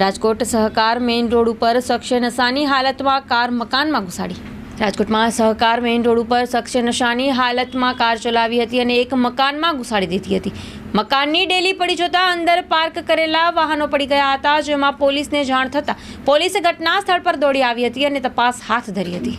રાજકોટ સહકાર main road ઉપર શખ્સે નશાની હાલતમાં કાર મકાનમાં ઘુસાડી. રાજકોટમાં સહકાર મેઇન રોડ ઉપર શખ્સે નશાની હાલતમાં કાર ચલાવી હતી અને એક મકાનમાં ઘુસાડી દીધી હતી. મકાનની ડેલી પડી જતા અંદર પાર્ક કરેલા વાહનો પડી ગયા હતા, જેમાં પોલીસને જાણ થતાં પોલીસે ઘટના સ્થળ પર દોડી આવી હતી અને તપાસ હાથ ધરી હતી.